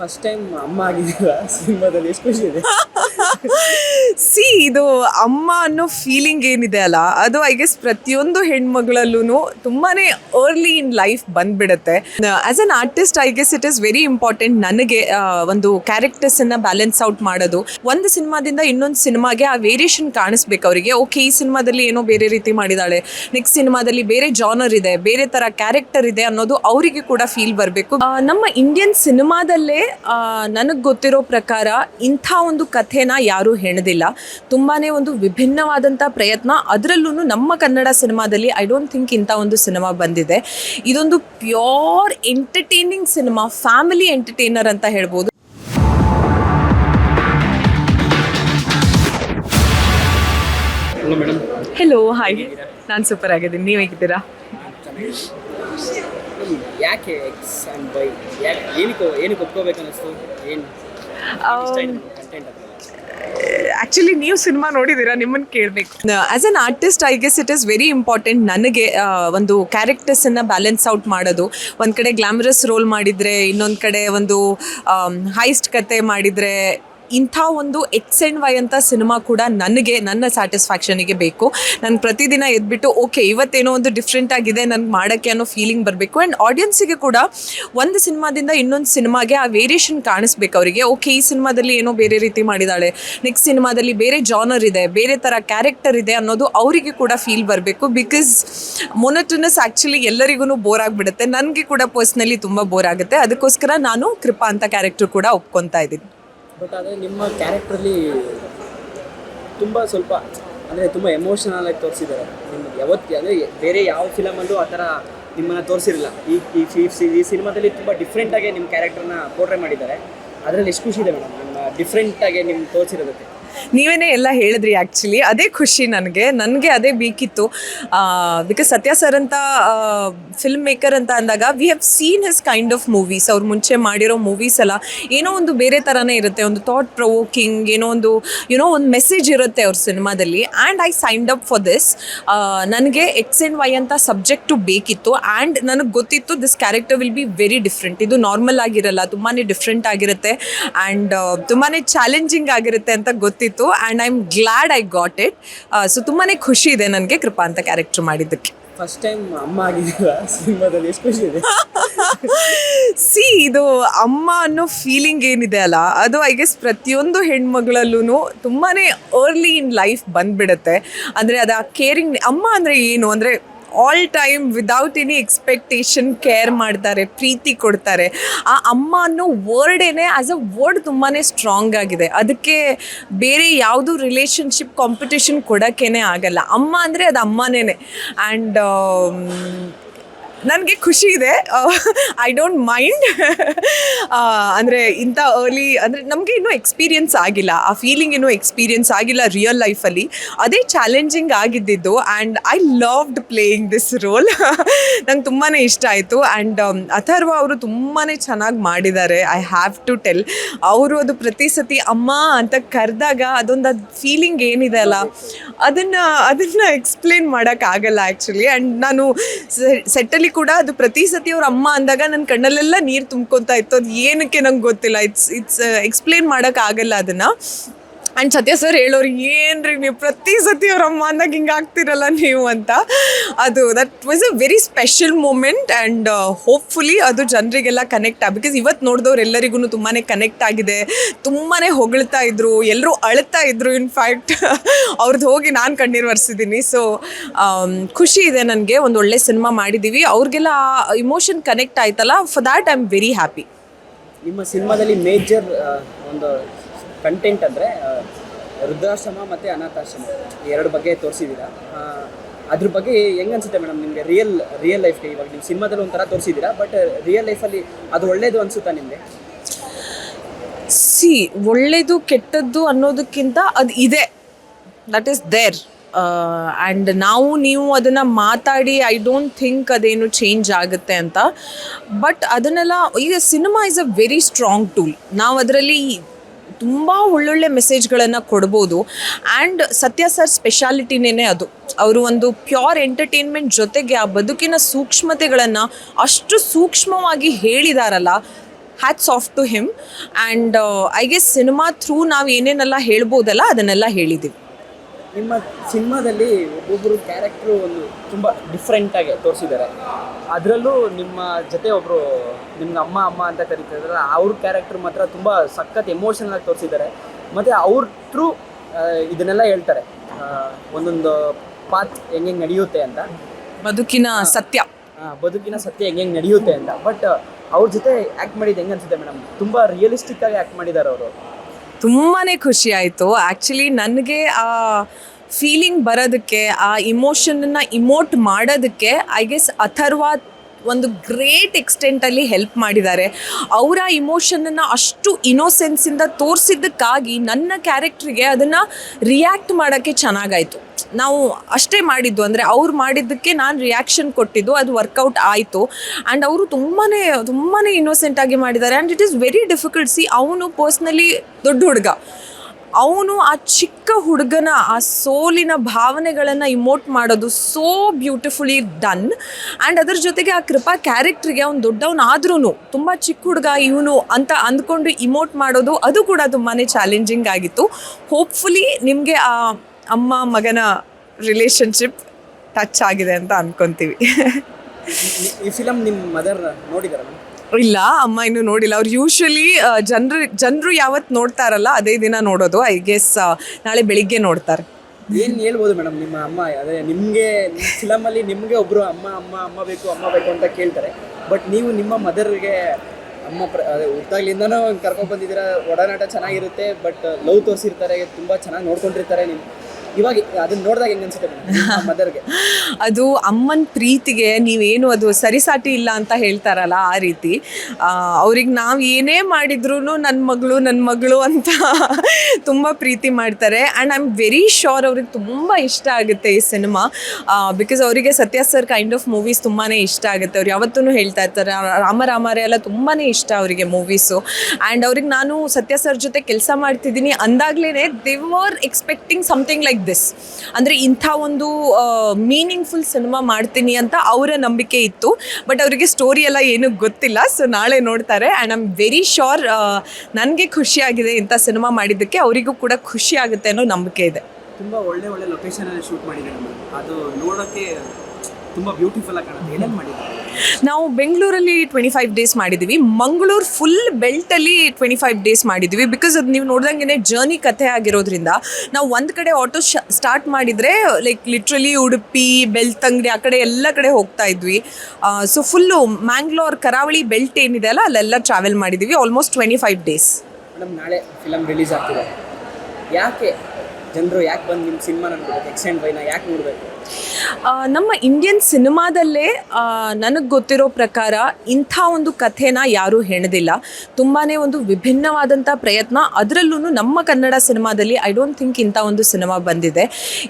First time ಅಮ್ಮ ಆಗಿದ್ದೀರಾ ಸಿನಿಮಾದಲ್ಲಿ ಎಷ್ಟು ಖುಷಿ ಇದೆ ಸಿ ಇದು ಅಮ್ಮ ಅನ್ನೋ ಫೀಲಿಂಗ್ ಏನಿದೆ ಅಲ್ಲ, ಅದು ಐ ಗೆಸ್ ಪ್ರತಿಯೊಂದು ಹೆಣ್ಮಗಳಲ್ಲೂ ತುಂಬಾ ಅರ್ಲಿ ಇನ್ ಲೈಫ್ ಬಂದ್ಬಿಡುತ್ತೆ. As an artist I guess it is very important ನನಗೆ ಒಂದು ಕ್ಯಾರೆಕ್ಟರ್ಸ್ ಕ್ಯಾರೆಕ್ಟರ್ಸನ್ನು ಬ್ಯಾಲೆನ್ಸ್ ಔಟ್ ಮಾಡೋದು. ಒಂದು ಸಿನಿಮಾದಿಂದ ಇನ್ನೊಂದು ಸಿನಿಮಾಗೆ ಆ ವೇರಿಯೇಷನ್ ಕಾಣಿಸ್ಬೇಕು ಅವರಿಗೆ. ಓಕೆ ಈ ಸಿನಿಮಾದಲ್ಲಿ ಏನೋ ಬೇರೆ ರೀತಿ ಮಾಡಿದಾಳೆ. ನೆಕ್ಸ್ಟ್ ಸಿನಿಮಾದಲ್ಲಿ ಬೇರೆ ಜಾನರ್ ಇದೆ, ಬೇರೆ ಥರ ಕ್ಯಾರೆಕ್ಟರ್ ಇದೆ ಅನ್ನೋದು ಅವರಿಗೆ ಕೂಡ ಫೀಲ್ ಬರಬೇಕು. ನಮ್ಮ ಇಂಡಿಯನ್ ಸಿನಿಮಾದಲ್ಲೇ ನನಗೆ ಗೊತ್ತಿರೋ ಪ್ರಕಾರ ಇಂಥ ಒಂದು ಕಥೆನ ಯಾರೂ ಹೆಣದಿಲ್ಲ. ತುಂಬಾ ಒಂದು ವಿಭಿನ್ನವಾದಂಥ ಪ್ರಯತ್ನ. ಅದರಲ್ಲೂ ನಮ್ಮ ಕನ್ನಡ ಸಿನಿಮಾದಲ್ಲಿ ಐ ಡೋಂಟ್ ಥಿಂಕ್ ಇಂಥ ಒಂದು ಸಿನಿಮಾ ಬಂದಿದೆ. ಇದೊಂದು pure entertaining cinema family entertainer ಅಂತ ಹೇಳ್ಬೋದು. ಹಲೋ ಹಾಯ್ ನಾನು ಸೂಪರ್ ಆಗಿದ್ದೀನಿ. ನೀವು ಹೇಗಿದ್ದೀರಾ? ಯಾಕೆ ಏನಕ್ಕೆ ಏನಕ್ಕೆ ಒಪ್ಕೋಬೇಕು ಅನ್ನಿಸ್ತು? ಏನು ಆ್ಯಕ್ಚುಲಿ ನೀವು ಸಿನಿಮಾ ನೋಡಿದ್ದೀರಾ ನಿಮ್ಮನ್ನು ಕೇಳಬೇಕು. As an artist I guess it is very important ನನಗೆ ಒಂದು ಕ್ಯಾರೆಕ್ಟರ್ಸನ್ನು ಬ್ಯಾಲೆನ್ಸ್ ಔಟ್ ಮಾಡೋದು. ಒಂದು ಕಡೆ ಗ್ಲಾಮರಸ್ ರೋಲ್ ಮಾಡಿದರೆ, ಇನ್ನೊಂದು ಕಡೆ ಒಂದು ಹೈಸ್ಟ್ ಕತೆ ಮಾಡಿದರೆ ಇಂಥ ಒಂದು ಎಕ್ಸ್ ಆ್ಯಂಡ್ ವೈ ಅಂತ ಸಿನಿಮಾ ಕೂಡ ನನಗೆ, ನನ್ನ ಸ್ಯಾಟಿಸ್ಫ್ಯಾಕ್ಷನಿಗೆ ಬೇಕು. ನಾನು ಪ್ರತಿದಿನ ಎದ್ಬಿಟ್ಟು ಓಕೆ ಇವತ್ತೇನೋ ಒಂದು ಡಿಫ್ರೆಂಟ್ ಆಗಿದೆ, ನನಗೆ ಮಾಡೋಕ್ಕೆ ಅನ್ನೋ ಫೀಲಿಂಗ್ ಬರಬೇಕು. ಆ್ಯಂಡ್ ಆಡಿಯನ್ಸಿಗೆ ಕೂಡ ಒಂದು ಸಿನಿಮಾದಿಂದ ಇನ್ನೊಂದು ಸಿನಿಮಾಗೆ ಆ ವೇರಿಯೇಷನ್ ಕಾಣಿಸ್ಬೇಕು ಅವರಿಗೆ. ಓಕೆ ಈ ಸಿನಿಮಾದಲ್ಲಿ ಏನೋ ಬೇರೆ ರೀತಿ ಮಾಡಿದಾಳೆ. ನೆಕ್ಸ್ಟ್ ಸಿನಿಮಾದಲ್ಲಿ ಬೇರೆ ಜಾನರ್ ಇದೆ, ಬೇರೆ ಥರ ಕ್ಯಾರೆಕ್ಟರ್ ಇದೆ ಅನ್ನೋದು ಅವರಿಗೆ ಕೂಡ ಫೀಲ್ ಬರಬೇಕು. ಬಿಕಾಸ್ ಮೊನಟನಸ್ ಆ್ಯಕ್ಚುಲಿ ಎಲ್ಲರಿಗೂ ಬೋರ್ ಆಗಿಬಿಡುತ್ತೆ. ನನಗೆ ಕೂಡ ಪರ್ಸ್ನಲಿ ತುಂಬ ಬೋರ್ ಆಗುತ್ತೆ. ಅದಕ್ಕೋಸ್ಕರ ನಾನು ಕೃಪಾ ಅಂತ ಕ್ಯಾರೆಕ್ಟರ್ ಕೂಡ ಒಪ್ಕೊತಾ ಇದ್ದೀನಿ. ಬಟ್ ಆದರೆ ನಿಮ್ಮ ಕ್ಯಾರೆಕ್ಟ್ರಲ್ಲಿ ತುಂಬ ಸ್ವಲ್ಪ, ಅಂದರೆ ತುಂಬ ಎಮೋಷನಲ್ ಆಗಿ ತೋರಿಸಿದ್ದಾರೆ. ನಿಮ್ಗೆ ಯಾವತ್ತು ಅಂದರೆ ಬೇರೆ ಯಾವ ಫಿಲಮಲ್ಲೂ ಆ ಥರ ನಿಮ್ಮನ್ನು ತೋರಿಸಿರಲಿಲ್ಲ. ಈ ಈ ಈ- ಈ ಸಿನಿಮಾದಲ್ಲಿ ತುಂಬ ಡಿಫ್ರೆಂಟಾಗಿ ನಿಮ್ಮ ಕ್ಯಾರೆಕ್ಟರ್ನ ಪೋರ್ಟ್ರೇ ಮಾಡಿದ್ದಾರೆ. ಅದರಲ್ಲಿ ಎಷ್ಟು ಖುಷಿ ಇದೆ ಮೇಡಮ್ ನಿಮ್ಮ ಡಿಫ್ರೆಂಟಾಗಿ ನಿಮ್ಮ ತೋರಿಸಿರೋದಕ್ಕೆ. ನೀವೇನೇ ಎಲ್ಲ ಹೇಳಿದ್ರಿ ಆ್ಯಕ್ಚುಲಿ ಅದೇ ಖುಷಿ ನನಗೆ. ನನಗೆ ಅದೇ ಬೇಕಿತ್ತು. ಬಿಕಾಸ್ ಸತ್ಯ ಸರ್ ಅಂತ ಫಿಲ್ಮ್ ಮೇಕರ್ ಅಂತ ಅಂದಾಗ we have seen his kind of movies ಅವ್ರು ಮುಂಚೆ ಮಾಡಿರೋ ಮೂವೀಸ್ ಎಲ್ಲ ಏನೋ ಒಂದು ಬೇರೆ ಥರನೇ ಇರುತ್ತೆ. ಒಂದು ಥಾಟ್ ಪ್ರೊವೋಕಿಂಗ್ ಏನೋ ಒಂದು ಏನೋ ಒಂದು ಮೆಸೇಜ್ ಇರುತ್ತೆ ಅವ್ರ ಸಿನಿಮಾದಲ್ಲಿ and I signed up for this ನನಗೆ ಎಕ್ಸ್ ಆ್ಯಂಡ್ ವೈ ಅಂತ ಸಬ್ಜೆಕ್ಟು ಬೇಕಿತ್ತು. ಆ್ಯಂಡ್ ನನಗೆ ಗೊತ್ತಿತ್ತು this character will be very different ಇದು ನಾರ್ಮಲ್ ಆಗಿರಲ್ಲ ತುಂಬಾ ಡಿಫ್ರೆಂಟ್ ಆಗಿರುತ್ತೆ. ಆ್ಯಂಡ್ ತುಂಬಾ ಚಾಲೆಂಜಿಂಗ್ ಆಗಿರುತ್ತೆ ಅಂತ ಗೊತ್ತಿತ್ತು and I am glad I got it so ತುಂಬಾ ಖುಷಿ ಇದೆ ನನಗೆ ಕೃಪಾ ಅಂತ ಕ್ಯಾರೆಕ್ಟರ್ ಮಾಡಿದ್ದಕ್ಕೆ. ಫಸ್ಟ್ ಟೈಮ್ ಅಮ್ಮ ಆಗಿದ್ದೀರಾ ಸಿನಿಮಾದಲ್ಲಿ ಎಷ್ಟು ಖುಷಿ ಇದೆ ಸಿ ಇದು ಅಮ್ಮ ಅನ್ನೋ ಫೀಲಿಂಗ್ ಏನಿದೆ ಅಲ್ಲ ಅದು ಐ ಗೆಸ್ ಪ್ರತಿಯೊಂದು ಹೆಣ್ಮಗಳಲ್ಲೂ ತುಂಬಾ ಅರ್ಲಿ ಇನ್ ಲೈಫ್ ಬಂದ್ಬಿಡುತ್ತೆ. ಅಂದರೆ ಅದು ಆ ಕೇರಿಂಗ್ ಅಮ್ಮ ಅಂದರೆ ಏನು? ಅಂದರೆ all time without any expectation care ಮಾಡ್ತಾರೆ, ಪ್ರೀತಿ ಕೊಡ್ತಾರೆ. ಆ ಅಮ್ಮ ಅನ್ನೋ ವರ್ಡೇನೆ ಆ್ಯಸ್ ಅ ವರ್ಡ್ ತುಂಬಾ ಸ್ಟ್ರಾಂಗ್ ಆಗಿದೆ. ಅದಕ್ಕೆ ಬೇರೆ ಯಾವುದು ರಿಲೇಷನ್ಶಿಪ್ ಕಾಂಪಿಟೇಷನ್ ಕೊಡೋಕ್ಕೇನೆ ಆಗಲ್ಲ. ಅಮ್ಮ ಅಂದರೆ ಅದು ಅಮ್ಮನೇ ಆ್ಯಂಡ್ ನನಗೆ ಖುಷಿ ಇದೆ. ಐ ಡೋಂಟ್ ಮೈಂಡ್ ಅಂದರೆ ಇಂಥ ಅರ್ಲಿ ಅಂದರೆ ನಮಗೆ ಇನ್ನೂ ಎಕ್ಸ್ಪೀರಿಯನ್ಸ್ ಆಗಿಲ್ಲ. ಆ ಫೀಲಿಂಗ್ ಇನ್ನೂ ಎಕ್ಸ್ಪೀರಿಯನ್ಸ್ ಆಗಿಲ್ಲ ರಿಯಲ್ ಲೈಫಲ್ಲಿ ಅದೇ challenging ಆಗಿದ್ದಿದ್ದು and I loved playing this role ನಂಗೆ ತುಂಬಾ ಇಷ್ಟ ಆಯಿತು. ಆ್ಯಂಡ್ ಅಥರ್ವ ಅವರು ತುಂಬಾ ಚೆನ್ನಾಗಿ ಮಾಡಿದ್ದಾರೆ. ಐ ಹ್ಯಾವ್ ಟು ಟೆಲ್ ಅವರು ಅದು ಪ್ರತಿ ಸತಿ ಅಮ್ಮ ಅಂತ ಕರೆದಾಗ ಅದೊಂದು ಅದು ಫೀಲಿಂಗ್ ಏನಿದೆ ಅಲ್ಲ, ಅದನ್ನು ಅದನ್ನು ಎಕ್ಸ್ಪ್ಲೇನ್ ಮಾಡೋಕ್ಕಾಗಲ್ಲ ಆ್ಯಕ್ಚುಲಿ ಆ್ಯಂಡ್ ನಾನು ಸೆಟ್ಟಲ್ಲಿ ಕೂಡ ಅದು ಪ್ರತಿ ಸತಿ ಅವ್ರ ಅಮ್ಮ ಅಂದಾಗ ನನ್ನ ಕಣ್ಣಲ್ಲೆಲ್ಲ ನೀರು ತುಂಬ್ಕೊತಾ ಇತ್ತು. ಅದು ಏನಕ್ಕೆ ನಂಗೆ ಗೊತ್ತಿಲ್ಲ. ಇಟ್ಸ್ ಇಟ್ಸ್ ಎಕ್ಸ್ಪ್ಲೇನ್ ಮಾಡೋಕ್ಕಾಗಲ್ಲ ಅದನ್ನು. ಆ್ಯಂಡ್ ಸತ್ಯ ಸರ್ ಹೇಳೋರು, ಏನ್ರಿ ನೀವು ಪ್ರತಿ ಸತಿ ಅವ್ರ ಅಮ್ಮ ಅಂದಾಗ ಹಿಂಗೆ ಆಗ್ತಿರಲ್ಲ ನೀವು? ಅಂತ. ಅದು that was a very special moment and hopefully ಅದು ಜನರಿಗೆಲ್ಲ ಕನೆಕ್ಟ್ ಆಗಿ ಬಿಕಾಸ್ ಇವತ್ತು ನೋಡಿದವ್ರು ಎಲ್ಲರಿಗೂ ತುಂಬಾ ಕನೆಕ್ಟ್ ಆಗಿದೆ. ತುಂಬಾ ಹೊಗಳ್ತಾ ಇದ್ರು ಎಲ್ಲರೂ ಅಳ್ತಾ ಇದ್ರು ಇನ್ಫ್ಯಾಕ್ಟ್ ಅವ್ರದ್ದು ಹೋಗಿ ನಾನು ಕಣ್ಣೀರು ಒರೆಸಿದ್ದೀನಿ ಸೊ ಖುಷಿ ಇದೆ ನನಗೆ, ಒಂದು ಒಳ್ಳೆ ಸಿನಿಮಾ ಮಾಡಿದ್ದೀವಿ ಅವ್ರಿಗೆಲ್ಲ ಇಮೋಷನ್ ಕನೆಕ್ಟ್ ಆಯ್ತಲ್ಲ for that I am very happy ನಿಮ್ಮ ಸಿನಿಮಾದಲ್ಲಿ ಮೇಜರ್ ಒಂದು ಕಂಟೆಂಟ್ ಅಂದರೆ ವೃದ್ಧಾಶ್ರಮ ಮತ್ತು ಅನಾಥಾಶ್ರಮ. ಎರಡು ಬಗ್ಗೆ ತೋರಿಸಿದ್ದೀರಾ? ಅದ್ರ ಬಗ್ಗೆ ಹೆಂಗೆ ಅನ್ಸುತ್ತೆ ಮೇಡಮ್ ನಿಮಗೆ ರಿಯಲ್ ರಿಯಲ್ ಲೈಫ್ಗೆ ಇವಾಗ ನೀವು ಸಿನಿಮಾದಲ್ಲಿ ಒಂಥರ ತೋರಿಸಿದ್ದೀರಾ? ಬಟ್ ರಿಯಲ್ ಲೈಫಲ್ಲಿ ಅದು ಒಳ್ಳೇದು ಅನಿಸುತ್ತಾ ನಿಮಗೆ? ಸಿ, ಒಳ್ಳೇದು, ಕೆಟ್ಟದ್ದು ಅನ್ನೋದಕ್ಕಿಂತ ಅದು ಇದೆ. ದಟ್ ಈಸ್ ದೇರ್ ಆ್ಯಂಡ್ ನಾವು, ನೀವು ಅದನ್ನು ಮಾತಾಡಿ ಐ ಡೋಂಟ್ ಥಿಂಕ್ ಅದೇನು ಚೇಂಜ್ ಆಗುತ್ತೆ ಅಂತ. ಬಟ್ ಅದನ್ನೆಲ್ಲ, ಈಗ cinema is a very strong tool ನಾವು ಅದರಲ್ಲಿ ತುಂಬ ಒಳ್ಳೊಳ್ಳೆ ಮೆಸೇಜ್ಗಳನ್ನು ಕೊಡ್ಬೋದು. ಆ್ಯಂಡ್ ಸತ್ಯ ಸರ್ ಸ್ಪೆಷಾಲಿಟಿನೇ ಅದು. ಅವರು ಒಂದು ಪ್ಯೂರ್ ಎಂಟರ್ಟೈನ್ಮೆಂಟ್ ಜೊತೆಗೆ ಆ ಬದುಕಿನ ಸೂಕ್ಷ್ಮತೆಗಳನ್ನು ಅಷ್ಟು ಸೂಕ್ಷ್ಮವಾಗಿ ಹೇಳಿದಾರಲ್ಲ hats off to him and I guess cinema through ನಾವು ಏನೇನೆಲ್ಲ ಹೇಳ್ಬೋದಲ್ಲ ಅದನ್ನೆಲ್ಲ ಹೇಳಿದ್ದೀವಿ ನಿಮ್ಮ ಸಿನಿಮಾದಲ್ಲಿ ಒಬ್ಬೊಬ್ಬರು ಕ್ಯಾರೆಕ್ಟ್ರು ಒಂದು ತುಂಬ ಡಿಫ್ರೆಂಟಾಗಿ ತೋರಿಸಿದ್ದಾರೆ. ಅದರಲ್ಲೂ ನಿಮ್ಮ ಜೊತೆ ಒಬ್ಬರು ನಿಮ್ಗೆ ಅಮ್ಮ ಅಮ್ಮ ಅಂತ ಕರಿತಾರೆ ಅವ್ರ ಕ್ಯಾರೆಕ್ಟರ್ ಮಾತ್ರ ತುಂಬ ಸಖತ್ ಎಮೋಷನಲ್ ಆಗಿ ತೋರಿಸಿದ್ದಾರೆ. ಮತ್ತು ಅವ್ರ ಥ್ರೂ ಇದನ್ನೆಲ್ಲ ಹೇಳ್ತಾರೆ. ಒಂದೊಂದು ಪಾತ್ ಹೆಂಗೆ ನಡೆಯುತ್ತೆ ಅಂತ. ಬದುಕಿನ ಸತ್ಯ. ಬದುಕಿನ ಸತ್ಯ ಹೆಂಗೆ ನಡೆಯುತ್ತೆ ಅಂತ. ಬಟ್ ಅವ್ರ ಜೊತೆ ಆ್ಯಕ್ಟ್ ಮಾಡಿದ್ದು ಹೆಂಗೆ ಅನಿಸುತ್ತೆ ಮೇಡಮ್ ತುಂಬ ರಿಯಲಿಸ್ಟಿಕ್ ಆಗಿ ಆ್ಯಕ್ಟ್ ಮಾಡಿದ್ದಾರೆ ಅವರು. ತುಂಬಾ ಖುಷಿ ಆಯಿತು. ಆ್ಯಕ್ಚುಲಿ ನನಗೆ ಆ ಫೀಲಿಂಗ್ ಬರೋದಕ್ಕೆ, ಆ ಇಮೋಷನನ್ನು ಇಮೋಟ್ ಮಾಡೋದಕ್ಕೆ ಐ ಗೆಸ್ ಅಥರ್ವ ಒಂದು ಗ್ರೇಟ್ ಎಕ್ಸ್ಟೆಂಟಲ್ಲಿ ಹೆಲ್ಪ್ ಮಾಡಿದ್ದಾರೆ. ಅವರ ಇಮೋಷನನ್ನು ಅಷ್ಟು ಇನೋಸೆನ್ಸಿಂದ ತೋರಿಸಿದ್ದಕ್ಕಾಗಿ ನನ್ನ ಕ್ಯಾರೆಕ್ಟ್ರಿಗೆ ಅದನ್ನು ರಿಯಾಕ್ಟ್ ಮಾಡೋಕ್ಕೆ ಚೆನ್ನಾಗಾಯಿತು. ನಾವು ಅಷ್ಟೇ ಮಾಡಿದ್ದು ಅಂದರೆ ಅವ್ರು ಮಾಡಿದ್ದಕ್ಕೆ ನಾನು ರಿಯಾಕ್ಷನ್ ಕೊಟ್ಟಿದ್ದು, ಅದು ವರ್ಕೌಟ್ ಆಯಿತು. ಆ್ಯಂಡ್ ಅವರು ತುಂಬಾ ತುಂಬಾ ಇನ್ನೋಸೆಂಟಾಗಿ ಮಾಡಿದ್ದಾರೆ. And it is very difficult C ಅವನು ಪರ್ಸ್ನಲಿ ದೊಡ್ಡ ಹುಡುಗ. ಅವನು ಆ ಚಿಕ್ಕ ಹುಡುಗನ, ಆ ಸೋಲಿನ ಭಾವನೆಗಳನ್ನು ಇಮೋಟ್ ಮಾಡೋದು ಸೋ ಬ್ಯೂಟಿಫುಲಿ ಡನ್ ಆ್ಯಂಡ್ ಅದ್ರ ಜೊತೆಗೆ ಆ ಕೃಪಾ ಕ್ಯಾರೆಕ್ಟ್ರಿಗೆ ಅವ್ನು ದೊಡ್ಡವನಾದ್ರೂ ತುಂಬ ಚಿಕ್ಕ ಹುಡುಗ ಇವನು ಅಂತ ಅಂದ್ಕೊಂಡು ಇಮೋಟ್ ಮಾಡೋದು, ಅದು ಕೂಡ ತುಂಬಾ ಚಾಲೆಂಜಿಂಗ್ ಆಗಿತ್ತು. ಹೋಪ್ಫುಲಿ ನಿಮಗೆ ಆ ಅಮ್ಮ ಮಗನ ರಿಲೇಶನ್ಶಿಪ್ ಟಚ್ ಆಗಿದೆ ಅಂತ ಅನ್ಕೊಂತೀವಿ. ಈ ಫಿಲಮ್ ನಿಮ್ಮ ಮದರ್ ನೋಡಿದಾರ? ಇಲ್ಲ ಅಮ್ಮ ಇನ್ನೂ ನೋಡಿಲ್ಲ. ಅವ್ರು ಯೂಶ್ವಲಿ ಜನರು ಜನರು ಯಾವತ್ತು ನೋಡ್ತಾರಲ್ಲ ಅದೇ ದಿನ ನೋಡೋದು. ಐ ಗೆಸ್ ನಾಳೆ ಬೆಳಿಗ್ಗೆ ನೋಡ್ತಾರೆ. ಏನು ಹೇಳ್ಬೋದು ಮೇಡಮ್ ನಿಮ್ಮ ಅಮ್ಮ? ಅದೇ ನಿಮಗೆ ಫಿಲಮ್ ಫಿಲಮಲ್ಲಿ ನಿಮಗೆ ಒಬ್ಬರು ಅಮ್ಮ ಅಮ್ಮ ಅಮ್ಮ ಬೇಕು ಅಮ್ಮ ಬೇಕು ಅಂತ ಕೇಳ್ತಾರೆ. ಬಟ್ ನೀವು ನಿಮ್ಮ ಮದರ್ಗೆ ಅಮ್ಮ ಪ್ರ ಅದೇ ಹುಟ್ಟಾಗ್ಲಿಂದನೂ ಕರ್ಕೊಂಡು ಬಂದಿದ್ದೀರಾ? ಒಡನಾಟ ಚೆನ್ನಾಗಿರುತ್ತೆ ಬಟ್ ಲವ್ ತೋರಿಸಿರ್ತಾರೆ ತುಂಬ ಚೆನ್ನಾಗಿ ನೋಡ್ಕೊಂಡಿರ್ತಾರೆ ನಿಮ್ಮ ಇವಾಗ ಅದನ್ನ ನೋಡಿದಾಗ ಅನ್ಸುತ್ತೆ ಮದರ್ಗೆ ಅದು ಅಮ್ಮನ ಪ್ರೀತಿಗೆ ನೀವೇನು ಅದು ಸರಿಸಾಟಿ ಇಲ್ಲ ಅಂತ ಹೇಳ್ತಾರಲ್ಲ ಆ ರೀತಿ. ಅವ್ರಿಗೆ ನಾವು ಏನೇ ಮಾಡಿದ್ರು ನನ್ನ ಮಗಳು ನನ್ನ ಮಗಳು ಅಂತ ತುಂಬ ಪ್ರೀತಿ ಮಾಡ್ತಾರೆ. And I am very sure ಅವ್ರಿಗೆ ತುಂಬ ಇಷ್ಟ ಆಗುತ್ತೆ ಈ ಸಿನಿಮಾ. ಬಿಕಾಸ್ ಅವರಿಗೆ ಸತ್ಯ ಸರ್ ಕೈಂಡ್ ಆಫ್ ಮೂವೀಸ್ ತುಂಬಾ ಇಷ್ಟ ಆಗುತ್ತೆ. ಅವ್ರು ಯಾವತ್ತೂ ಹೇಳ್ತಾ ಇರ್ತಾರೆ, ರಾಮ ರಾಮಾರೆ ಎಲ್ಲ ತುಂಬಾ ಇಷ್ಟ ಅವರಿಗೆ ಮೂವೀಸು ಆ್ಯಂಡ್ ಅವ್ರಿಗೆ ನಾನು ಸತ್ಯ ಸರ್ ಜೊತೆ ಕೆಲಸ ಮಾಡ್ತಿದ್ದೀನಿ ಅಂದಾಗ್ಲೇ they were expecting something like this ಅಂದರೆ ಇಂಥ ಒಂದು ಮೀನಿಂಗ್ಫುಲ್ ಸಿನಿಮಾ ಮಾಡ್ತೀನಿ ಅಂತ ಅವರ ನಂಬಿಕೆ ಇತ್ತು. ಬಟ್ ಅವರಿಗೆ ಸ್ಟೋರಿ ಎಲ್ಲ ಏನೂ ಗೊತ್ತಿಲ್ಲ. ಸೊ ನಾಳೆ ನೋಡ್ತಾರೆ. ಆ್ಯಂಡ್ ಐಮ್ ವೆರಿ ಶೋರ್ ನನಗೆ ಖುಷಿಯಾಗಿದೆ ಇಂಥ ಸಿನಿಮಾ ಮಾಡಿದ್ದಕ್ಕೆ. ಅವರಿಗೂ ಕೂಡ ಖುಷಿ ಆಗುತ್ತೆ ಅನ್ನೋ ನಂಬಿಕೆ ಇದೆ. ತುಂಬ ಒಳ್ಳೆ ಒಳ್ಳೆ ಲೊಕೇಶನಲ್ಲಿ ಶೂಟ್ ಮಾಡಿದ್ದಾರೆ ಅದು ನೋಡೋಕ್ಕೆ ತುಂಬ ಬ್ಯೂಟಿಫುಲ್ ಆಗಿ ಕಾಣುತ್ತೆ. ಏನೇನು ಮಾಡಿದ್ದಾರೆ ನಾವು ಬೆಂಗಳೂರಲ್ಲಿ ಟ್ವೆಂಟಿ ಫೈವ್ ಡೇಸ್ ಮಾಡಿದ್ದೀವಿ ಮಂಗಳೂರು ಫುಲ್ ಬೆಲ್ಟಲ್ಲಿ ಟ್ವೆಂಟಿ ಫೈವ್ ಡೇಸ್ ಮಾಡಿದ್ದೀವಿ ಬಿಕಾಸ್ ಅದು ನೀವು ನೋಡ್ದಂಗೆ ಜರ್ನಿ ಕಥೆ ಆಗಿರೋದ್ರಿಂದ ನಾವು ಒಂದು ಕಡೆ ಆಟೋ ಸ್ಟಾರ್ಟ್ ಮಾಡಿದರೆ ಲೈಕ್ ಲಿಟ್ರಲಿ ಉಡುಪಿ ಬೆಳ್ತಂಗಡಿ ಆ ಕಡೆ ಎಲ್ಲ ಕಡೆ ಹೋಗ್ತಾ ಇದ್ವಿ. ಸೊ ಫುಲ್ಲು ಮ್ಯಾಂಗ್ಳೂರ್ ಕರಾವಳಿ ಬೆಲ್ಟ್ ಏನಿದೆ ಅಲ್ಲ ಅಲ್ಲೆಲ್ಲ ಟ್ರಾವೆಲ್ ಮಾಡಿದ್ದೀವಿ almost twenty five days madam ನಾಳೆ ಫಿಲಮ್ ರಿಲೀಸ್ ಆಗ್ತಿದೆ. ಯಾಕೆ ಜನರು ಯಾಕೆ ಬಂದು ನಿಮ್ಮ ಸಿನಿಮಾ ನೋಡಬೇಕು ಎಕ್ಸ್ ವೈನ ಯಾಕೆ ನೋಡಬೇಕು? ನಮ್ಮ ಇಂಡಿಯನ್ ಸಿನಿಮಾದಲ್ಲೇ ನನಗೆ ಗೊತ್ತಿರೋ ಪ್ರಕಾರ ಇಂಥ ಒಂದು ಕಥೆನ ಯಾರೂ ಹೆಣೆದಿಲ್ಲ. ತುಂಬಾ ಒಂದು ವಿಭಿನ್ನವಾದಂಥ ಪ್ರಯತ್ನ. ಅದರಲ್ಲೂ ನಮ್ಮ ಕನ್ನಡ ಸಿನಿಮಾದಲ್ಲಿ ಐ ಡೋಂಟ್ ಥಿಂಕ್ ಇಂಥ ಒಂದು ಸಿನಿಮಾ ಬಂದಿದೆ.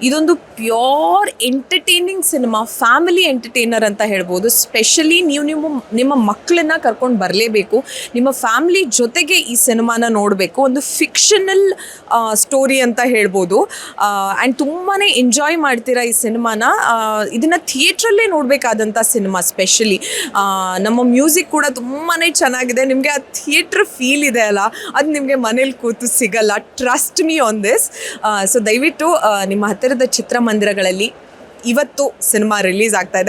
ಇದೊಂದು pure entertaining cinema, family entertainer ಅಂತ ಹೇಳ್ಬೋದು. ಸ್ಪೆಷಲಿ ನೀವು ನಿಮ್ಮ ನಿಮ್ಮ ಮಕ್ಕಳನ್ನ ಕರ್ಕೊಂಡು ಬರಲೇಬೇಕು. ನಿಮ್ಮ ಫ್ಯಾಮಿಲಿ ಜೊತೆಗೆ ಈ ಸಿನಿಮಾನ ನೋಡಬೇಕು. ಒಂದು ಫಿಕ್ಷನಲ್ ಸ್ಟೋರಿ ಅಂತ ಹೇಳ್ಬೋದು. ಆ್ಯಂಡ್ ತುಂಬಾ ಎಂಜಾಯ್ ಮಾಡ್ತೀರಾ ಈ ಸಿನಿಮಾನ? ಇದನ್ನು ಥಿಯೇಟ್ರಲ್ಲೇ ನೋಡಬೇಕಾದಂಥ ಸಿನಿಮಾ ಸ್ಪೆಷಲಿ ನಮ್ಮ ಮ್ಯೂಸಿಕ್ ಕೂಡ ತುಂಬಾ ಚೆನ್ನಾಗಿದೆ. ನಿಮಗೆ ಆ ಥಿಯೇಟ್ರ್ ಫೀಲ್ ಇದೆ ಅಲ್ಲ? ಅದು ನಿಮಗೆ ಮನೇಲಿ ಕೂತು ಸಿಗಲ್ಲ. Trust me on this so ದಯವಿಟ್ಟು ನಿಮ್ಮ ಹತ್ತಿರದ ಚಿತ್ರಮಂದಿರಗಳಲ್ಲಿ ಇವತ್ತು ಸಿನಿಮಾ ರಿಲೀಸ್ ಆಗ್ತಾ ಇದೆ.